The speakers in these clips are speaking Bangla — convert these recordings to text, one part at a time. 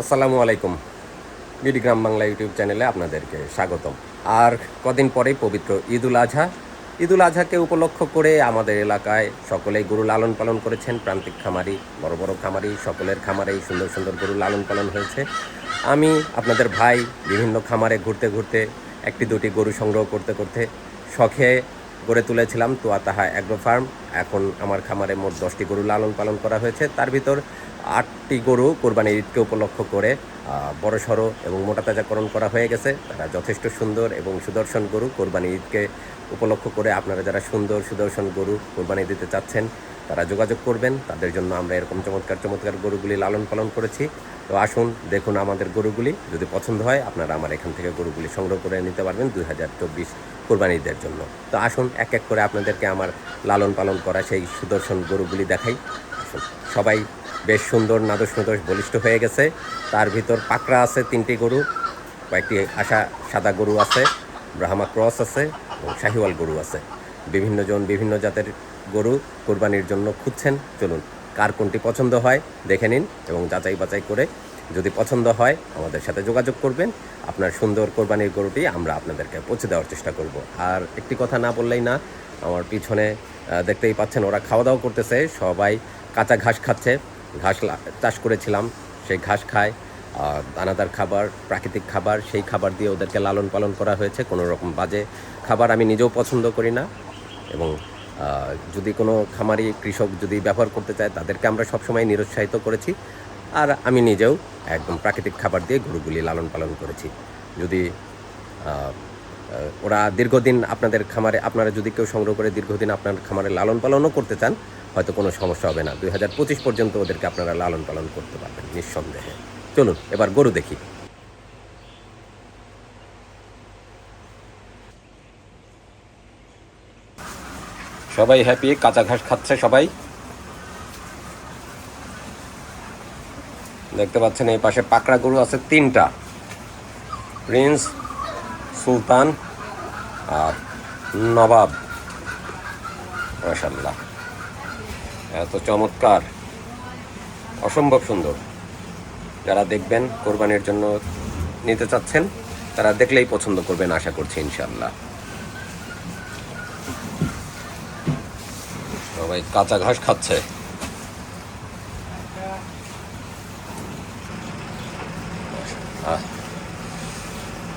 আসসালামু আলাইকুম। বিডিগ্রাম বাংলা ইউটিউব চ্যানেলে আপনাদেরকে স্বাগতম। আর কদিন পরেই পবিত্র ঈদুল আজহা। ঈদুল আজহাকে উপলক্ষ করে আমাদের এলাকায় সকলেই গরু লালন পালন করেছেন। প্রান্তিক খামারি, বড় বড় খামারি, সকলের খামারেই সুন্দর সুন্দর গরু লালন পালন হয়েছে। আমি, আপনাদের ভাই, বিভিন্ন খামারে ঘুরতে ঘুরতে একটি দুটি গরু সংগ্রহ করতে করতে শখে গড়ে তুলেছিলাম। তোয়া তাহা অ্যাগ্রো ফার্ম। এখন আমার খামারে মোট দশটি গরু লালন পালন করা হয়েছে। তার ভিতর আটটি গরু কোরবানির ঈদকে উপলক্ষ করে বড় সড়ো এবং মোটা তাজাকরণ করা হয়ে গেছে। তারা যথেষ্ট সুন্দর এবং সুদর্শন গরু কোরবানি ঈদকে উপলক্ষ করে আপনারা যারা সুন্দর সুদর্শন গরু কোরবানি দিতে চাচ্ছেন, তারা যোগাযোগ করবেন। তাদের জন্য আমরা এরকম চমৎকার চমৎকার গরুগুলি লালন পালন করেছি। তো আসুন, দেখুন আমাদের গরুগুলি। যদি পছন্দ হয়, আপনারা আমার এখান থেকে গরুগুলি সংগ্রহ করে নিতে পারবেন দুই হাজার চব্বিশ কোরবানিদের জন্য। তো আসুন, এক এক করে আপনাদেরকে আমার লালন পালন করা সেই সুদর্শন গরুগুলি দেখাই। আসুন, সবাই বেশ সুন্দর নাদস নদোষ বলিষ্ঠ হয়ে গেছে। তার ভিতর পাকড়া আছে, তিনটি গরু, কয়েকটি আশা সাদা গরু আছে, ব্রাহ্মা ক্রস আছে এবং শাহিওয়াল গরু আছে। বিভিন্ন জন বিভিন্ন জাতের গরু কোরবানির জন্য খুঁজছেন। চলুন, কার কোনটি পছন্দ হয় দেখে নিন এবং যাচাই বাছাই করে যদি পছন্দ হয় আমাদের সাথে যোগাযোগ করবেন। আপনার সুন্দর কোরবানির গরুটি আমরা আপনাদেরকে পৌঁছে দেওয়ার চেষ্টা করব। আর একটি কথা না বললেই না, আমার পিছনে দেখতেই পাচ্ছেন ওরা খাওয়া দাওয়া করতেছে, সবাই কাঁচা ঘাস খাচ্ছে। ঘাস চাষ করেছিলাম। সেই ঘাস খায় দানাদার খাবার, প্রাকৃতিক খাবার, সেই খাবার দিয়ে ওদেরকে লালন পালন করা হয়েছে কোনো রকম বাজে খাবার আমি নিজেও পছন্দ করি না। এবং যদি কোনো খামারি কৃষক যদি ব্যবহার করতে চায়, তাদেরকে আমরা সবসময় নিরুৎসাহিত করেছি। আর আমি নিজেও একদম প্রাকৃতিক খাবার দিয়ে গরুগুলি লালন পালন করেছি। যদি ওরা দীর্ঘদিন আপনাদের খামারে, আপনারা যদি কেউ সংগ্রহ করে দীর্ঘদিন আপনার খামারে লালন পালনও করতে চান হয়তো কোনো সমস্যা হবে না। দুই হাজার পঁচিশ পর্যন্ত ওদেরকে আপনারা লালন পালন করতে পারবেন নিঃসন্দেহে। চলুন, এবার গরু দেখি। সবাই হ্যাপি কাঁচা ঘাস খাচ্ছে সবাই? দেখতে পাচ্ছেন এই পাশে পাকড়া গরু আছে তিনটা। প্রিন্স, সুলতান আর নবাব। মাশাল্লাহ এত চমৎকার, অসম্ভব সুন্দর। যারা দেখবেন কোরবানির জন্য নিতে চাচ্ছেন, তারা দেখলেই পছন্দ করবেন, আশা করছি ইনশাল্লাহ সবাই কাঁচা ঘাস খাচ্ছে।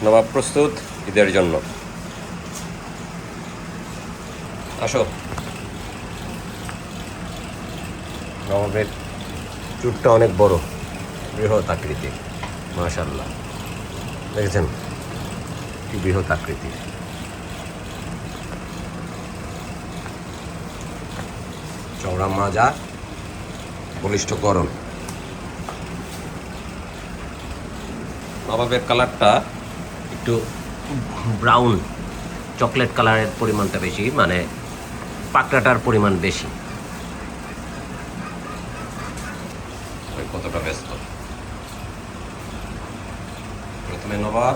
নবাব প্রস্তুত ঈদের জন্য। আসো। নবাবের চুটটা অনেক বড়, বৃহৎ আকৃতির মাশাল্লাহ দেখেছেন? কি বৃহৎ আকৃতির চওড়া মাজা বলিষ্ঠ গরম নবাবের কালারটা একটু ব্রাউন, চকলেট কালারের পরিমাণটা বেশি মানে পাকড়াটার পরিমাণ বেশি ওই কতটা ব্যস্ত প্রথমে নবাব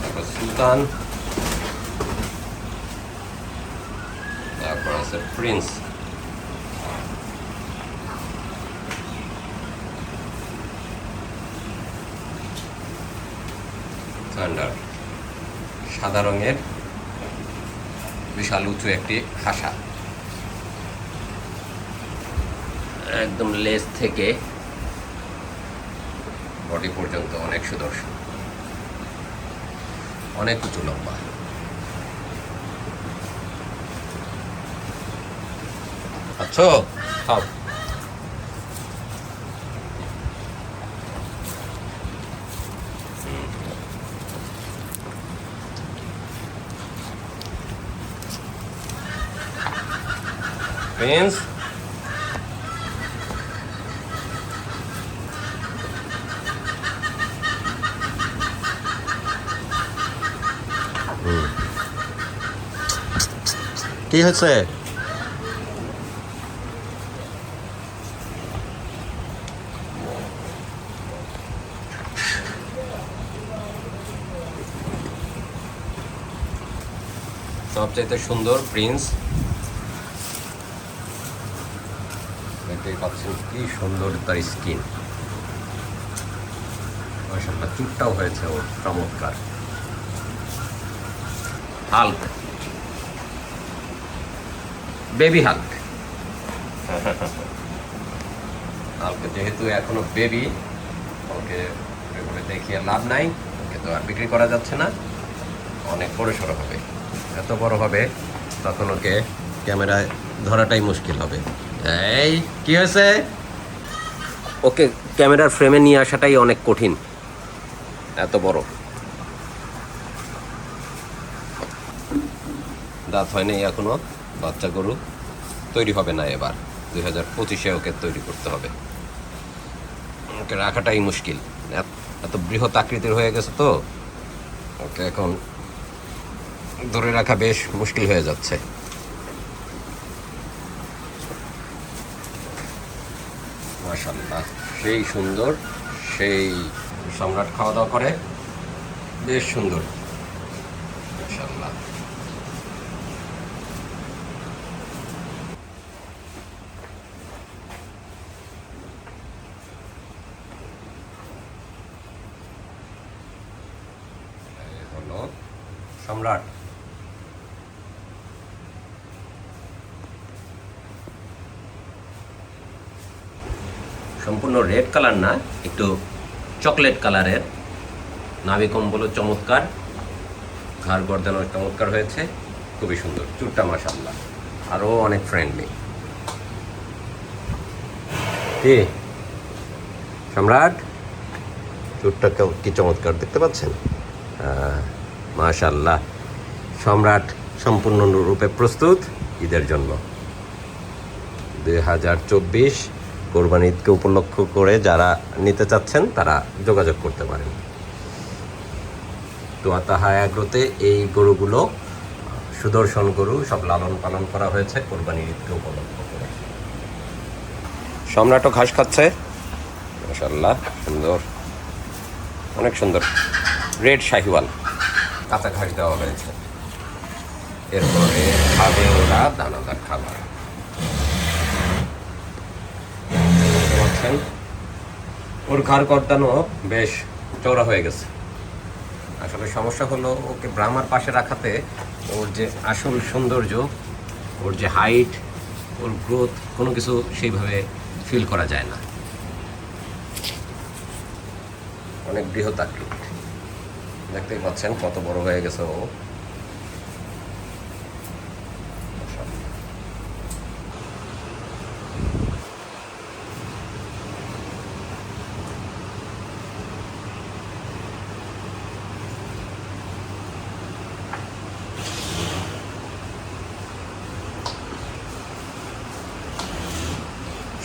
তারপর সুলতান তারপর আছে প্রিন্স থান্ডার সাদা রঙের বিশাল উঁচু একটি হাসা একদম লেজ থেকে বডি পর্যন্ত অনেক সুদর্শন। অনেক উঁচু লম্বা আচ্ছা খাও প্রিন্স কি হয়েছে সবচাইতে সুন্দর প্রিন্স। দেখতেই পাচ্ছেন কি সুন্দর তার স্কিন। মাসাল্লাহ চুটটাও হয়েছে ওর, চমৎকার। হাল্ক। Baby Hulk. হাল্ক যেহেতু এখনও বেবি ওকে এভাবে দেখিয়ে লাভ নাই ওকে তো আর বিক্রি করা যাচ্ছে না। অনেক বড় সড়ো হবে। এত বড় হবে তখন ওকে ক্যামেরায় ধরাটাই মুশকিল হবে। এই কি হয়েছে? ওকে ক্যামেরার ফ্রেমে নিয়ে আসাটাই অনেক কঠিন। এত বড়। দাঁত হয়নি এখনও, বাচ্চা গরু তৈরি হবে না এবার। দুই হাজার পঁচিশে ওকে তৈরি করতে হবে। ওকে রাখাটাই মুশকিল। এত- বৃহৎ আকৃতির হয়ে গেছে তো, ওকে এখন ধরে রাখা বেশ মুশকিল হয়ে যাচ্ছে। সেই সুন্দর, সেই সম্রাট খাওয়া দাওয়া করে, বেশ সুন্দর মাশাল্লাহ এই হলো সম্রাট। সম্পূর্ণ রেড কালার না, একটু চকলেট কালারের নাভি কম্বলও চমৎকার, ঘাড় গর্দানো চমৎকার হয়েছে, খুবই সুন্দর। চুটটা মাসাল্লাহ আরও অনেক ফ্রেন্ডলি কি? সম্রাট চুটটা কি চমৎকার, দেখতে পাচ্ছেন? মাশাল্লাহ সম্রাট সম্পূর্ণ রূপে প্রস্তুত, ঈদের জন্য। দুই হাজার চব্বিশ কোরবানি ঈদকে উপলক্ষ করে যারা নিতে চাচ্ছেন, তারা যোগাযোগ করতে পারেন। তো তাহা অ্যাগ্রোতে এই গরুগুলো, সুদর্শন গরু, সব লালন পালন করা হয়েছে কোরবানি ঈদকে উপলক্ষ করে। সম্রাটও ঘাস খাচ্ছে। মাশাল্লাহ সুন্দর। অনেক সুন্দর। রেড শাহিওয়াল, কাঁচা ঘাস দেওয়া হয়েছে। এরপরে খাবে ওরা দানাদার খাবার। ওর ঘাড় কর্তানো বেশ চওড়া হয়ে গেছে। আসলে সমস্যা হলো ওকে ব্রাহ্মার পাশে রাখাতে ওর যে আসল সৌন্দর্য, ওর যে হাইট ওর গ্রোথ কোনো কিছু সেইভাবে ফিল করা যায় না। অনেক বৃহৎ আকৃতি। দেখতেই পাচ্ছেন কত বড় হয়ে গেছে ও।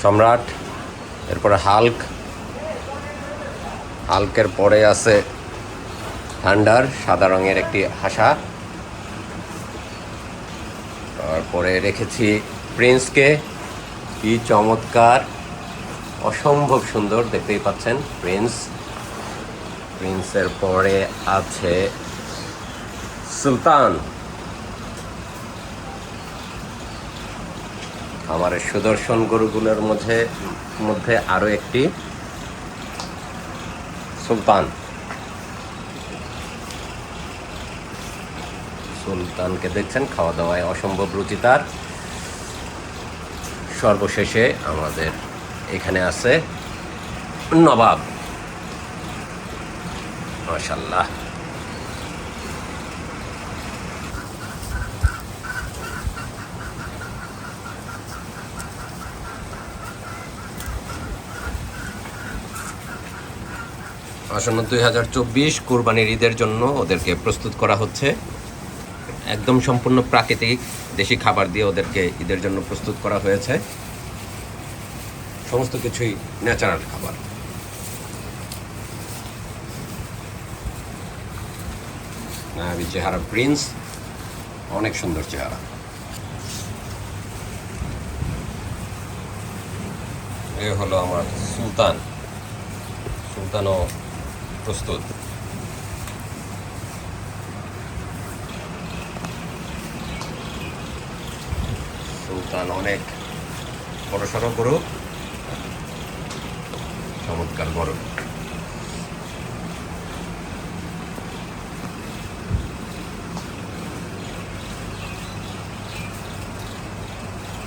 সম্রাট, এরপরে হাল্ক। হাল্কের পরে আছে থান্ডার সাদা রঙের একটি হাসা। তারপরে রেখেছি প্রিন্সকে। কি চমৎকার, অসম্ভব সুন্দর, দেখতেই পাচ্ছেন প্রিন্স। প্রিন্সের পরে আছে সুলতান। আমার সুদর্শন গরুগুলোর মধ্যে মধ্যে আরও একটি সুলতান। সুলতানকে দেখছেন খাওয়া দাওয়ায় অসম্ভব রুচি তার। সর্বশেষে আমাদের এখানে আছে নবাব। মাশাল্লাহ আসন্ন দুই হাজার চব্বিশ কোরবানির ঈদের জন্য ওদেরকে প্রস্তুত করা হচ্ছে। একদম সম্পূর্ণ প্রাকৃতিক দেশি খাবার দিয়ে ওদেরকে ঈদের জন্য প্রস্তুত করা হয়েছে। সমস্ত কিছুই ন্যাচারাল খাবার। চেহারা প্রিন্স, অনেক সুন্দর চেহারা। এ হলো আমার সুলতান। সুলতানও প্রস্তুত। সুলতান অনেক বড়সড় গরু চমৎকার গরু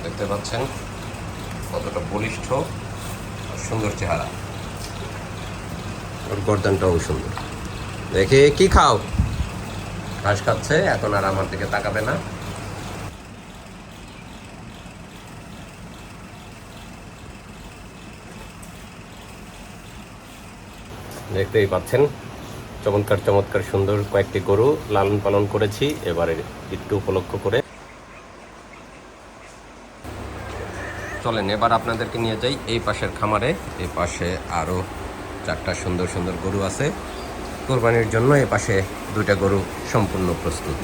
দেখতে পাচ্ছেন কতটা বলিষ্ঠ আর সুন্দর চেহারা। ওর গর্দানটাও সুন্দর। দেখি, কি খাও? ঘাস খাচ্ছে, এখন আর আমার দিকে তাকাবে না। দেখতেই পাচ্ছেন, চমৎকার চমৎকার, সুন্দর কয়েকটি গরু লালন পালন করেছি, এবারে একটু উপলক্ষ করে। চলেন, এবার আপনাদেরকে নিয়ে যাই এই পাশের খামারে, এই পাশে আরও চারটা সুন্দর সুন্দর গরু আছে। কোরবানির জন্য এ পাশে দুইটা গরু সম্পূর্ণ প্রস্তুত।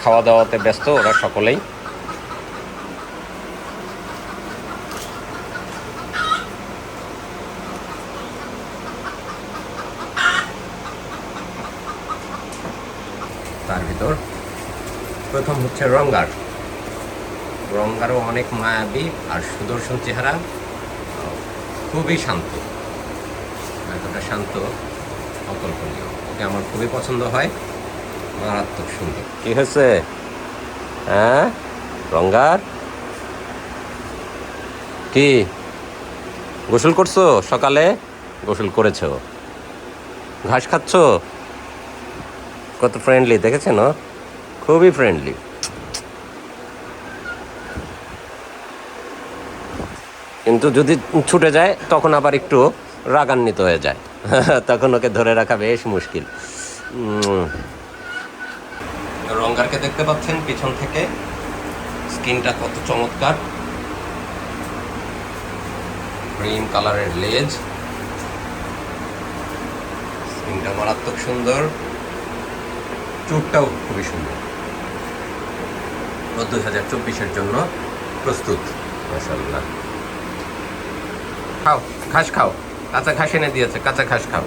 খাওয়া দাওয়াতে ব্যস্ত ওরা সকলেই। তার ভিতর প্রথম হচ্ছে রঙ্গার। রঙ্গারও অনেক মায়াবী আর সুদর্শন চেহারা। খুবই শান্ত। এতটা শান্ত? অকল্পনীয়। ওকে আমার খুবই পছন্দ হয়। মারাত্মক সুন্দর। কি হয়েছে? হ্যাঁ? রঙ্গার? কি? গোসল করছ সকালে? গোসল করেছ। ঘাস খাচ্ছো? কত ফ্রেন্ডলি দেখেছেন? খুবই ফ্রেন্ডলি কিন্তু যদি ছুটে যায়, তখন আবার একটু রাগান্বিত হয়ে যায়। তখন ওকে ধরে রাখা বেশ মুশকিল। রঙ্গারকে দেখতে পাচ্ছেন পিছন থেকে। স্কিনটা কত চমৎকার। ক্রিম কালারের লেজ। স্কিনটা মারাত্মক সুন্দর। চুটটাও খুবই সুন্দর। ও দুই হাজার চব্বিশের জন্য প্রস্তুত মাসাল্লাহ খাও, ঘাস খাও। কাঁচা ঘাস এনে দিয়েছে, কাঁচা ঘাস খাও।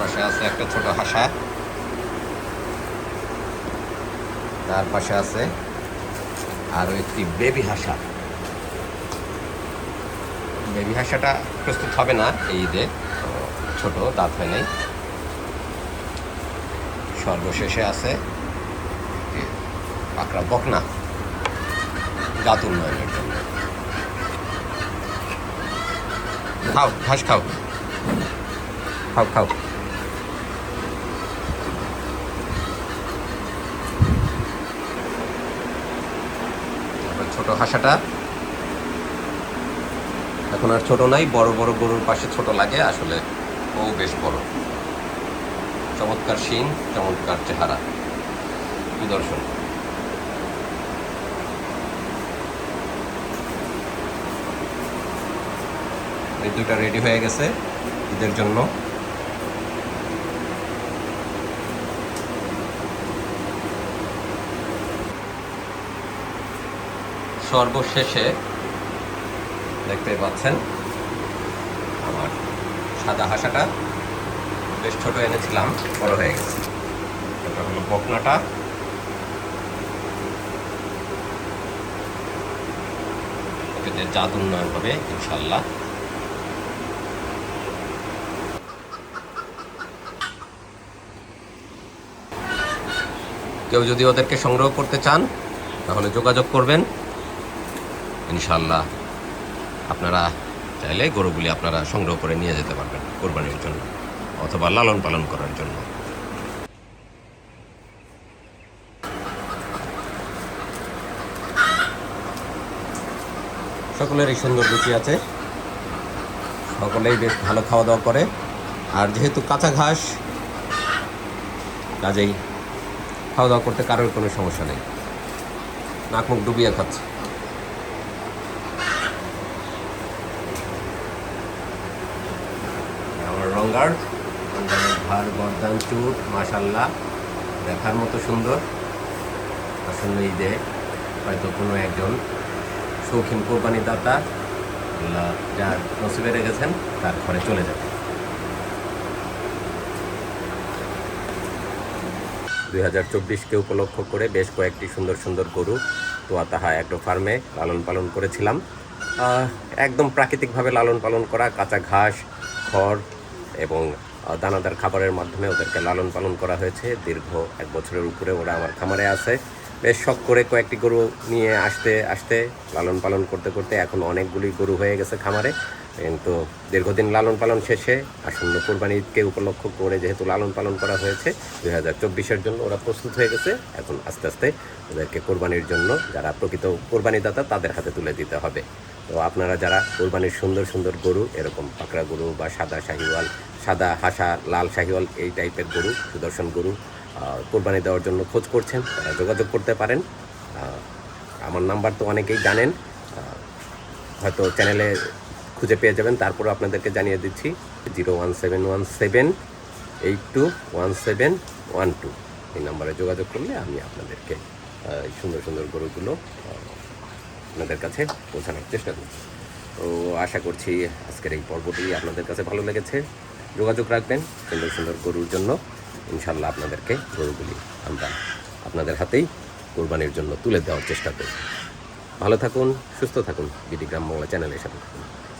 পাশে আছে একটা ছোট হাসা। তার পাশে আছে আরও একটি বেবি হাসা। বেবি হাঁসাটা প্রস্তুত হবে না এই ঈদে ছোট, দাঁত হয় নাই। সর্বশেষে আছে পাকড়া বকনা জাত উন্নয়নের জন্য খাও, ঘাস খাও। খাও খাও। ছোট হাসাটা। এখন আর ছোট নাই, বড় বড় গরুর পাশে ছোট লাগে, আসলে ও বেশ বড়। চমৎকার শিং, চমৎকার চেহারা। সুদর্শন। এই দুটা রেডি হয়ে গেছে ঈদের জন্য। সর্বশেষে দেখতে পাচ্ছেন আমার সাদা হাসাটা বেশ ছোট এনেছিলাম, বড় হয়ে গেছে। এটা হলো বকনাটা। জাত উন্নয়ন হবে ইনশাল্লাহ কেউ যদি ওদেরকে সংগ্রহ করতে চান, তাহলে যোগাযোগ করবেন। ইনশাল্লাহ আপনারা চাইলে গরুগুলি আপনারা সংগ্রহ করে নিয়ে যেতে পারবেন কোরবানির জন্য অথবা লালন পালন করার জন্য। সকলেরই সুন্দর রুচি আছে। সকলেই বেশ ভালো খাওয়া দাওয়া করে। আর যেহেতু কাঁচা ঘাস, কাজেই খাওয়া দাওয়া করতে কারোর কোনো সমস্যা নেই। নাক, মুখ ডুবিয়ে খাচ্ছে। আমার রঙ্গার ভার বর্দান দেখার মতো সুন্দর। আসন্ন ঈদে হয়তো কোনো একজন শৌখিন কোরবানি দাতা যার নসিবে রেখেছেন, তার ঘরে চলে যাবে। দুই হাজার চব্বিশকে উপলক্ষ করে বেশ কয়েকটি সুন্দর সুন্দর গরু তোয়া তাহা অ্যাগ্রো ফার্মে লালন পালন করেছিলাম। একদম প্রাকৃতিকভাবে লালন পালন করা, কাঁচা ঘাস, খড় এবং দানাদার খাবারের মাধ্যমে ওদেরকে লালন পালন করা হয়েছে। দীর্ঘ এক বছরের উপরে ওরা আমার খামারে আছে। বেশ শখ করে কয়েকটি গরু নিয়ে আসতে আসতে লালন পালন করতে করতে এখন অনেকগুলি গরু হয়ে গেছে খামারে। কিন্তু দীর্ঘদিন লালন পালন শেষে আসন্ন কোরবানি ঈদকে উপলক্ষ করে যেহেতু লালন পালন করা হয়েছে, দুই হাজার চব্বিশের জন্য ওরা প্রস্তুত হয়ে গেছে। এখন আস্তে আস্তে ওদেরকে কোরবানির জন্য যারা প্রকৃত কোরবানিদাতা, তাদের হাতে তুলে দিতে হবে। তো আপনারা যারা কোরবানির সুন্দর সুন্দর গরু, এরকম পাকড়া গরু বা সাদা শাহিওয়াল, সাদা হাসা, লাল শাহিওয়াল, এই টাইপের গরু, সুদর্শন গরু কোরবানি দেওয়ার জন্য খোঁজ করছেন, তারা যোগাযোগ করতে পারেন। আমার নাম্বার তো অনেকেই জানেন। হয়তো চ্যানেলে খুঁজে পেয়ে যাবেন। তারপরে আপনাদেরকে জানিয়ে দিচ্ছি, zero one seven one seven eight two one seven one two. এই নাম্বারে যোগাযোগ করলে আমি আপনাদেরকে সুন্দর সুন্দর গরুগুলো আপনাদের কাছে পৌঁছানোর চেষ্টা করছি তো আশা করছি আজকের এই পর্বটি আপনাদের কাছে ভালো লেগেছে। যোগাযোগ রাখবেন সুন্দর সুন্দর গরুর জন্য। ইনশাল্লাহ আপনাদেরকে গরুগুলি আমরা আপনাদের হাতেই কোরবানির জন্য তুলে দেওয়ার চেষ্টা করব। ভালো থাকুন, সুস্থ থাকুন। বিডি গ্রাম বাংলা চ্যানেলের সাথে থাকুন।